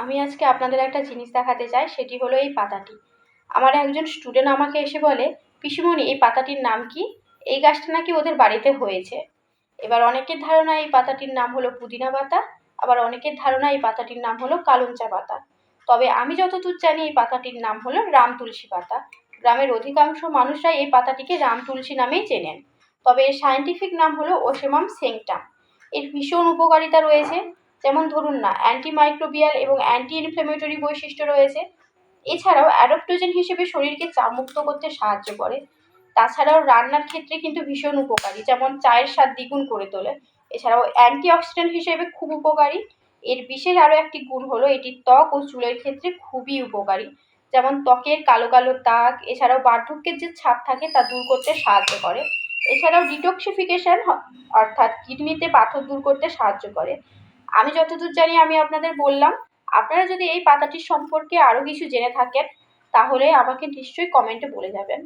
আমি আজকে আপনাদের একটা জিনিস দেখাতে চাই, সেটি হলো এই পাতাটি। আমার একজন স্টুডেন্ট আমাকে এসে বলে, পিসিমণি, এই পাতাটির নাম কি? এই গাছটা নাকি ওদের বাড়িতে হয়েছে। এবার অনেকের ধারণা এই পাতাটির নাম হলো পুদিনা পাতা, আবার অনেকের ধারণা এই পাতাটির নাম হলো কালঞ্চা পাতা। তবে আমি যতদূর জানি, এই পাতাটির নাম হলো রাম তুলসী পাতা। গ্রামের অধিকাংশ মানুষরাই এই পাতাটিকে রাম তুলসী নামেই চেনেন। তবে এর সায়েন্টিফিক নাম হলো ওসেমাম সেংটাম। এর ভীষণ উপকারিতা রয়েছে। যেমন ধরুন না অ্যান্টিমাইক্রোবিয়াল এবং অ্যান্টি ইনফ্ল্যামেটরি বৈশিষ্ট্য রয়েছে। এছাড়াও অ্যাডপ্টোজেন হিসেবে শরীরকে চাপমুক্ত করতে সাহায্য করে। তাছাড়াও রান্নার ক্ষেত্রে কিন্তু ভীষণ উপকারী, যেমন চায়ের স্বাদ দ্বিগুণ করে তোলে। এছাড়াও অ্যান্টিঅক্সিডেন্ট হিসেবে খুব উপকারী। এর বিশেষ আরও একটি গুণ হলো এটি ত্বক ও চুলের ক্ষেত্রে খুবই উপকারী। যেমন ত্বকের কালো কালো দাগ, এছাড়াও বার্ধক্যের যে ছাপ থাকে তা দূর করতে সাহায্য করে। এছাড়াও ডিটক্সিফিকেশান অর্থাৎ কিডনিতে পাথর দূর করতে সাহায্য করে। আমি যতদূর জানি আমি আপনাদের বললাম। আপনারা যদি এই পাতাটির সম্পর্কে আরও কিছু জেনে থাকেন, তাহলে আমাকে নিশ্চয়ই কমেন্টে বলে যাবেন।